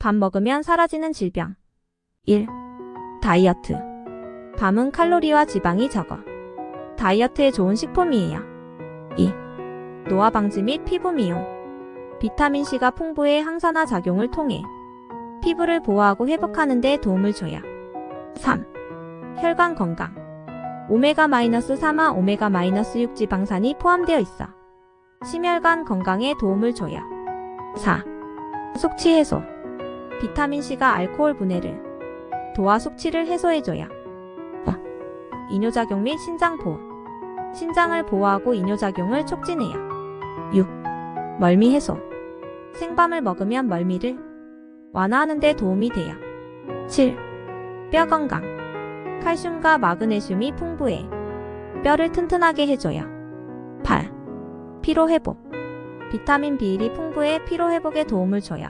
밥 먹으면 사라지는 질병. 1. 다이어트. 밤은 칼로리와 지방이 적어. 다이어트에 좋은 식품이에요. 2. 노화 방지 및 피부 미용. 비타민C가 풍부해 항산화 작용을 통해 피부를 보호하고 회복하는 데 도움을 줘요. 3. 혈관 건강. 오메가-3와 오메가-6 지방산이 포함되어 있어 심혈관 건강에 도움을 줘요. 4. 숙취 해소. 비타민C가 알코올 분해를 도와 숙취를 해소해줘요. 5. 이뇨작용 및 신장 보호. 신장을 보호하고 이뇨작용을 촉진해요. 6. 멀미 해소. 생밤을 먹으면 멀미를 완화하는 데 도움이 돼요. 7. 뼈 건강. 칼슘과 마그네슘이 풍부해 뼈를 튼튼하게 해줘요. 8. 피로 회복. 비타민 B1이 풍부해 피로 회복에 도움을 줘요.